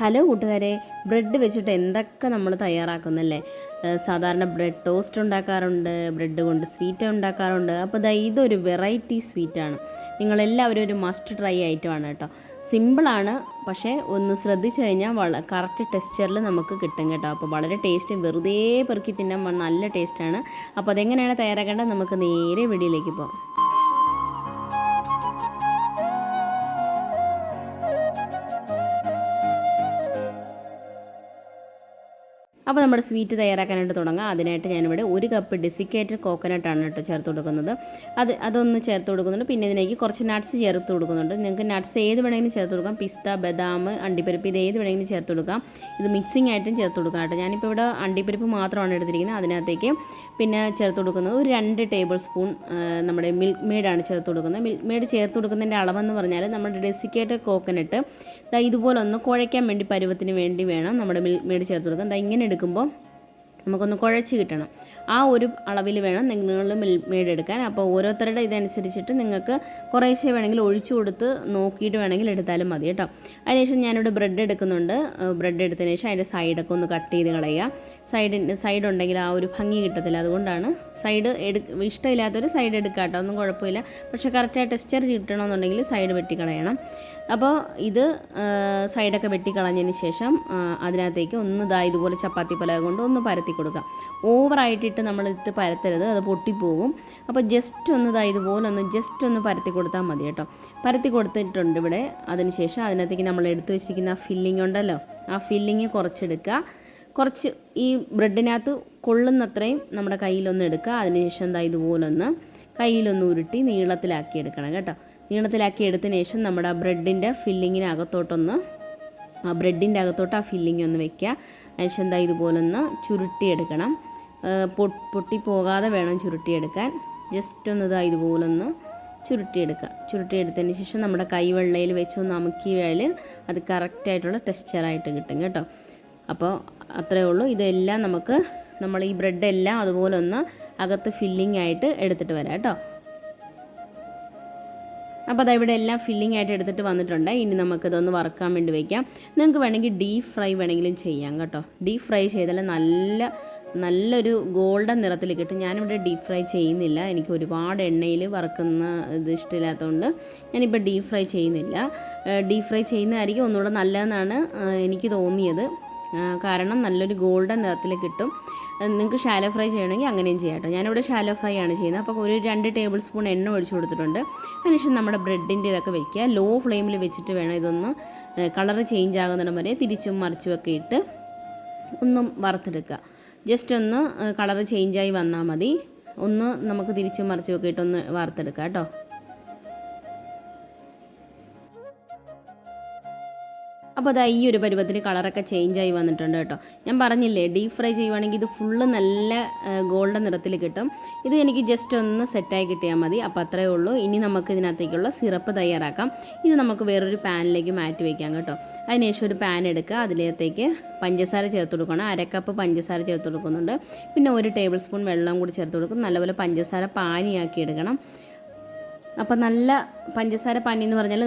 Hello കൂട്ടുകാരെ bread വെച്ചിട്ട് എന്തൊക്കെ നമ്മൾ തയ്യാറാക്കുന്നല്ലേ? സാധാരണ ബ്രെഡ് ടോസ്റ്റ് ഉണ്ടാക്കാറുണ്ട് ബ്രെഡ് കൊണ്ട് സ്വീറ്റ് ഉണ്ടാക്കാറുണ്ട്. അപ്പോൾ ദാ ഇതൊരു വെറൈറ്റി സ്വീറ്റാണ്. നിങ്ങളെല്ലാവരും ഒരു മസ്റ്റ് ട്രൈ ഐറ്റമാണ് കേട്ടോ. സിമ്പിളാണ് പക്ഷേ ഒന്ന് ശ്രദ്ധിച്ചു കഴിഞ്ഞാൽ വള കറക്റ്റ് ടെക്സ്ചറിൽ നമുക്ക് കിട്ടും കേട്ടോ. അപ്പോൾ വളരെ ടേസ്റ്റ് വെറുതെ പെറുക്കി തിന്നാൻ നല്ല ടേസ്റ്റാണ് അപ്പോൾ അതെങ്ങനെയാണ് തയ്യാറാക്കേണ്ടത്? നമുക്ക് നേരെ വീഡിയോയിലേക്ക് പോകാം. അപ്പോൾ നമ്മുടെ സ്വീറ്റ് തയ്യാറാക്കാനായിട്ട് തുടങ്ങാം. അതിനായിട്ട് ഞാനിവിടെ ഒരു കപ്പ് ഡെസിക്കേറ്റഡ് കോക്കനട്ടാണ് കേട്ടോ ചേർത്ത് കൊടുക്കുന്നത്. അത് അതൊന്ന് ചേർത്ത് കൊടുക്കുന്നുണ്ട്. പിന്നെ ഇതിലേക്ക് കുറച്ച് നട്ട്സ് ചേർത്ത് കൊടുക്കുന്നുണ്ട്. നിങ്ങൾക്ക് നട്ട്സ് ഏത് വേണമെങ്കിലും ചേർത്ത് കൊടുക്കാം. പിസ്ത ബദാം അണ്ടിപ്പരിപ്പ് ഇത് ഏത് വേണമെങ്കിലും ചേർത്ത് കൊടുക്കാം. ഇത് മിക്സിംഗ് ആയിട്ടും ചേർത്ത് കൊടുക്കാം കേട്ടോ. ഞാനിപ്പോൾ ഇവിടെ അണ്ടിപ്പരിപ്പ് മാത്രമാണ് എടുത്തിരിക്കുന്നത്. അതിനകത്തേക്ക് പിന്നെ ചേർത്ത് കൊടുക്കുന്നത് ഒരു രണ്ട് ടേബിൾ സ്പൂൺ നമ്മുടെ മിൽക്ക് മെയ്ഡാണ് ചേർത്ത് കൊടുക്കുന്നത്. മിൽക്ക് മെയ്ഡ് ചേർത്ത് കൊടുക്കുന്നതിന്റെ അളവെന്ന് പറഞ്ഞാൽ നമ്മുടെ ഡെസിക്കേറ്റഡ് കോക്കനട്ട് ഇതാ ഇതുപോലെ ഒന്ന് കുഴയ്ക്കാൻ വേണ്ടി പരുവത്തിന് വേണ്ടി വേണം നമ്മുടെ മിൽക്ക് മെയ്ഡ് ചേർത്ത് കൊടുക്കാൻ. ദാ ഇങ്ങനെ എടുക്കുമ്പോൾ നമുക്കൊന്ന് കുഴച്ച് കിട്ടണം. ആ ഒരു അളവിൽ വേണം നിങ്ങൾ മേടെടുക്കാൻ. അപ്പോൾ ഓരോരുത്തരുടെ ഇതനുസരിച്ചിട്ട് നിങ്ങൾക്ക് കുറേശ്ശെ വേണമെങ്കിൽ ഒഴിച്ചു കൊടുത്ത് നോക്കിയിട്ട് വേണമെങ്കിൽ എടുത്താലും മതി കേട്ടോ. അതിനുശേഷം ഞാനിവിടെ ബ്രെഡ് എടുക്കുന്നുണ്ട്. ബ്രെഡ് എടുത്തതിന് ശേഷം അതിന്റെ സൈഡൊക്കെ ഒന്ന് കട്ട് ചെയ്ത് കളയുക. സൈഡ് സൈഡ് ഉണ്ടെങ്കിൽ ആ ഒരു ഭംഗി കിട്ടത്തില്ല. അതുകൊണ്ടാണ് സൈഡ് എടു ഇഷ്ടമില്ലാത്തൊരു സൈഡ് എടുക്കുക കേട്ടോ. ഒന്നും കുഴപ്പമില്ല. പക്ഷേ കറക്റ്റായ ടെക്സ്ചർ കിട്ടണമെന്നുണ്ടെങ്കിൽ സൈഡ് വെട്ടിക്കളയണം അപ്പോൾ ഇത് സൈഡൊക്കെ വെട്ടിക്കളഞ്ഞതിന് ശേഷം അതിനകത്തേക്ക് ഒന്ന് ഇതാ ഇതുപോലെ ചപ്പാത്തി പലക കൊണ്ട് ഒന്ന് പരത്തി കൊടുക്കാം ഓവറായിട്ടിട്ട് ഇട്ട് പരത്തരുത് അത് പൊട്ടിപ്പോകും. അപ്പോൾ ജസ്റ്റ് ഒന്ന് ഇതാ ഇതുപോലെ ഒന്ന് ജസ്റ്റ് ഒന്ന് പരത്തി കൊടുത്താൽ മതി കേട്ടോ. പരത്തി കൊടുത്തിട്ടുണ്ട് ഇവിടെ. അതിനുശേഷം അതിനകത്തേക്ക് നമ്മൾ എടുത്തു വെച്ചിരിക്കുന്ന ആ ഫില്ലിംഗ് ഉണ്ടല്ലോ ആ ഫില്ലിങ് കുറച്ചെടുക്കുക. കുറച്ച് ഈ ബ്രെഡിനകത്ത് കൊള്ളുന്നത്രയും നമ്മുടെ കയ്യിലൊന്ന് എടുക്കുക. അതിനുശേഷം എന്താ ഇതുപോലൊന്ന് കയ്യിലൊന്ന് ഉരുട്ടി നീളത്തിലാക്കി എടുക്കണം കേട്ടോ. നീളത്തിലാക്കി എടുത്തതിന് ശേഷം നമ്മുടെ ആ ബ്രെഡിന്റെ ഫില്ലിങ്ങിനകത്തോട്ടൊന്ന് ആ ബ്രെഡിന്റെ അകത്തോട്ട് ആ ഫില്ലിംഗ് ഒന്ന് വെക്കുക. അതിനുശേഷം എന്താ ഇതുപോലൊന്ന് ചുരുട്ടിയെടുക്കണം. പൊട്ടിപ്പോകാതെ വേണം ചുരുട്ടിയെടുക്കാൻ. ജസ്റ്റ് ഒന്ന് ഇതാ ഇതുപോലൊന്ന് ചുരുട്ടിയെടുക്കുക ചുരുട്ടിയെടുത്തതിന് ശേഷം നമ്മുടെ കൈവെള്ളയിൽ വെച്ചൊന്ന് അമുക്കിയാൽ അത് കറക്റ്റായിട്ടുള്ള ടെക്സ്ചറായിട്ട് കിട്ടും കേട്ടോ. അപ്പോൾ അത്രയേ ഉള്ളൂ. ഇതെല്ലാം നമുക്ക് നമ്മൾ ഈ ബ്രെഡ് എല്ലാം അതുപോലെ ഒന്ന് അകത്ത് ഫില്ലിംഗ് ആയിട്ട് എടുത്തിട്ട് വരാം കേട്ടോ. അപ്പോൾ അതാ ഇവിടെ എല്ലാം ഫില്ലിംഗ് ആയിട്ട് എടുത്തിട്ട് വന്നിട്ടുണ്ട്. ഇനി നമുക്കിതൊന്ന് വറുക്കാൻ വേണ്ടി വയ്ക്കാം നിങ്ങൾക്ക് വേണമെങ്കിൽ ഡീപ് ഫ്രൈ വേണമെങ്കിലും ചെയ്യാം കേട്ടോ. ഡീപ് ഫ്രൈ ചെയ്താൽ നല്ല നല്ലൊരു ഗോൾഡൻ നിറത്തിൽ കിട്ടും ഞാനിവിടെ ഡീപ്പ് ഫ്രൈ ചെയ്യുന്നില്ല. എനിക്ക് ഒരുപാട് എണ്ണയിൽ വറുക്കുന്ന ഇത് ഇഷ്ടമില്ലാത്തതുകൊണ്ട് ഞാനിപ്പോൾ ഡീപ്പ് ഫ്രൈ ചെയ്യുന്നില്ല. ഡീപ്പ് ഫ്രൈ ചെയ്യുന്നതായിരിക്കും ഒന്നുകൂടെ നല്ലതെന്നാണ് എനിക്ക് തോന്നിയത്. കാരണം നല്ലൊരു ഗോൾഡൻ നിറത്തിൽ കിട്ടും. നിങ്ങൾക്ക് ഷാലോ ഫ്രൈ ചെയ്യണമെങ്കിൽ അങ്ങനെയും ചെയ്യാം കേട്ടോ. ഞാനിവിടെ ഷാലോ ഫ്രൈ ആണ് ചെയ്യുന്നത്. അപ്പോൾ ഒരു രണ്ട് ടേബിൾ സ്പൂൺ എണ്ണ ഒഴിച്ചു കൊടുത്തിട്ടുണ്ട്. അതിനുശേഷം നമ്മുടെ ബ്രെഡിന്റെ ഇതൊക്കെ വെക്കുക. ലോ ഫ്ലെയിമിൽ വെച്ചിട്ട് വേണം ഇതൊന്ന് കളറ് ചേഞ്ച് ആകുന്നിടം വരെ തിരിച്ചും മറിച്ചും ഒക്കെ ഇട്ട് ഒന്നും വറുത്തെടുക്കുക. ജസ്റ്റ് ഒന്ന് കളറ് ചേഞ്ചായി വന്നാൽ മതി. ഒന്ന് നമുക്ക് തിരിച്ചും മറിച്ച് ഒക്കെ ഇട്ടൊന്ന് വാർത്തെടുക്കാം കേട്ടോ. അപ്പോൾ അതാ ഈ ഒരു പരുവത്തിൽ കളറൊക്കെ ആയി വന്നിട്ടുണ്ട് കേട്ടോ. ഞാൻ പറഞ്ഞില്ലേ ഡീപ്പ് ഫ്രൈ ചെയ്യുവാണെങ്കിൽ ഇത് ഫുള്ള് നല്ല ഗോൾഡൻ നിറത്തിൽ കിട്ടും. ഇത് എനിക്ക് ജസ്റ്റ് ഒന്ന് സെറ്റായി കിട്ടിയാൽ മതി. അപ്പോൾ അത്രയേ ഉള്ളൂ. ഇനി നമുക്ക് ഇതിനകത്തേക്കുള്ള സിറപ്പ് തയ്യാറാക്കാം. ഇത് നമുക്ക് വേറൊരു പാനിലേക്ക് മാറ്റി വയ്ക്കാം കേട്ടോ. അതിനുശേഷം ഒരു പാൻ എടുക്കുക. അതിലേക്ക് പഞ്ചസാര ചേർത്ത് കൊടുക്കണം. അരക്കപ്പ് പഞ്ചസാര ചേർത്ത് കൊടുക്കുന്നുണ്ട്. പിന്നെ ഒരു ടേബിൾ സ്പൂൺ വെള്ളം കൂടി ചേർത്ത് കൊടുക്കും. നല്ലപോലെ പഞ്ചസാര പാനിയാക്കി എടുക്കണം. അപ്പം നല്ല പഞ്ചസാര പാനി എന്ന് പറഞ്ഞാൽ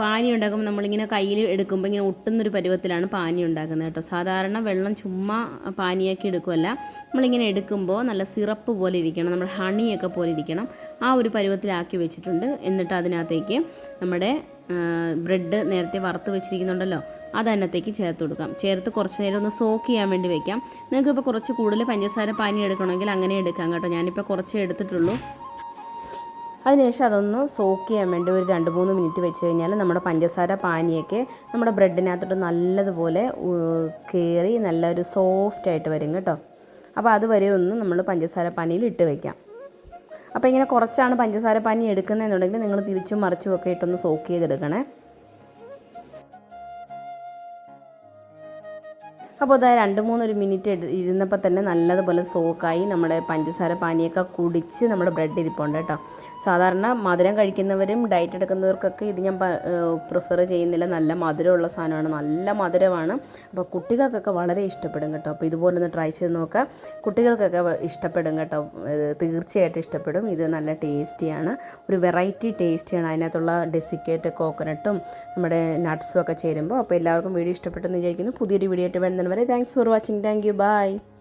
പാനി ഉണ്ടാക്കുമ്പോൾ നമ്മളിങ്ങനെ കയ്യിൽ എടുക്കുമ്പോൾ ഇങ്ങനെ ഒട്ടുന്നൊരു പരുവത്തിലാണ് പാനി ഉണ്ടാക്കുന്നത് കേട്ടോ. സാധാരണ വെള്ളം ചുമ്മാ പാനിയാക്കി എടുക്കുമല്ല നമ്മളിങ്ങനെ എടുക്കുമ്പോൾ നല്ല സിറപ്പ് പോലെ ഇരിക്കണം നമ്മുടെ ഹണിയൊക്കെ പോലെ ഇരിക്കണം. ആ ഒരു പരുവത്തിലാക്കി വെച്ചിട്ടുണ്ട്. എന്നിട്ട് അതിനകത്തേക്ക് നമ്മുടെ ബ്രെഡ് നേരത്തെ വറുത്ത് വെച്ചിരിക്കുന്നുണ്ടല്ലോ അത് അതിനകത്തേക്ക് ചേർത്ത് കൊടുക്കാം. ചേർത്ത് കുറച്ച് നേരം ഒന്ന് സോക്ക് ചെയ്യാൻ വേണ്ടി വെക്കാം. നിങ്ങൾക്കിപ്പോൾ കുറച്ച് കൂടുതൽ പഞ്ചസാര പാനി എടുക്കണമെങ്കിൽ അങ്ങനെ എടുക്കാം കേട്ടോ. ഞാനിപ്പോൾ കുറച്ചേ എടുത്തിട്ടുള്ളൂ. അതിനുശേഷം അതൊന്ന് സോക്ക് ചെയ്യാൻ വേണ്ടി ഒരു രണ്ട് മൂന്ന് മിനിറ്റ് വെച്ച് കഴിഞ്ഞാൽ നമ്മുടെ പഞ്ചസാര പാനിയൊക്കെ നമ്മുടെ ബ്രെഡിനകത്തോട്ട് നല്ലതുപോലെ കയറി നല്ലൊരു സോഫ്റ്റ് ആയിട്ട് വരും കേട്ടോ. അപ്പോൾ അതുവരെ ഒന്ന് നമ്മൾ പഞ്ചസാര പാനിയിൽ ഇട്ട് വയ്ക്കാം അപ്പോൾ ഇങ്ങനെ കുറച്ചാണ് പഞ്ചസാര പാനി എടുക്കുന്നതെന്നുണ്ടെങ്കിൽ നിങ്ങൾ തിരിച്ചും മറിച്ചും ഒക്കെ ഇട്ടൊന്ന് സോക്ക് ചെയ്തെടുക്കണേ. അപ്പോൾ അതായത് രണ്ട് മൂന്നൊരു മിനിറ്റ് ഇരുന്നപ്പോൾ തന്നെ നല്ലതുപോലെ സോക്കായി നമ്മുടെ പഞ്ചസാര പാനിയൊക്കെ കുടിച്ച് നമ്മുടെ ബ്രെഡ് ഇരിപ്പുണ്ട് കേട്ടോ. സാധാരണ മധുരം കഴിക്കുന്നവരും ഡയറ്റ് എടുക്കുന്നവർക്കൊക്കെ ഇത് ഞാൻ പ്രിഫർ ചെയ്യുന്നില്ല. നല്ല മധുരമുള്ള സാധനമാണ്. നല്ല മധുരമാണ്. അപ്പോൾ കുട്ടികൾക്കൊക്കെ വളരെ ഇഷ്ടപ്പെടും കേട്ടോ. അപ്പോൾ ഇതുപോലെ ഒന്ന് ട്രൈ ചെയ്ത് നോക്കുക കുട്ടികൾക്കൊക്കെ ഇഷ്ടപ്പെടും കേട്ടോ. തീർച്ചയായിട്ടും ഇഷ്ടപ്പെടും. ഇത് നല്ല ടേസ്റ്റിയാണ് ഒരു വെറൈറ്റി ടേസ്റ്റിയാണ് അതിനകത്തുള്ള ഡെസിക്കേറ്റ് കോക്കനട്ടും നമ്മുടെ നട്ട്സും ഒക്കെ ചേരുമ്പോൾ അപ്പോൾ എല്ലാവർക്കും വീഡിയോ ഇഷ്ടപ്പെട്ടെന്ന് വിചാരിക്കുന്നു. പുതിയൊരു വീഡിയോ ആയിട്ട് വരുന്നവരെ thanks for watching thank you bye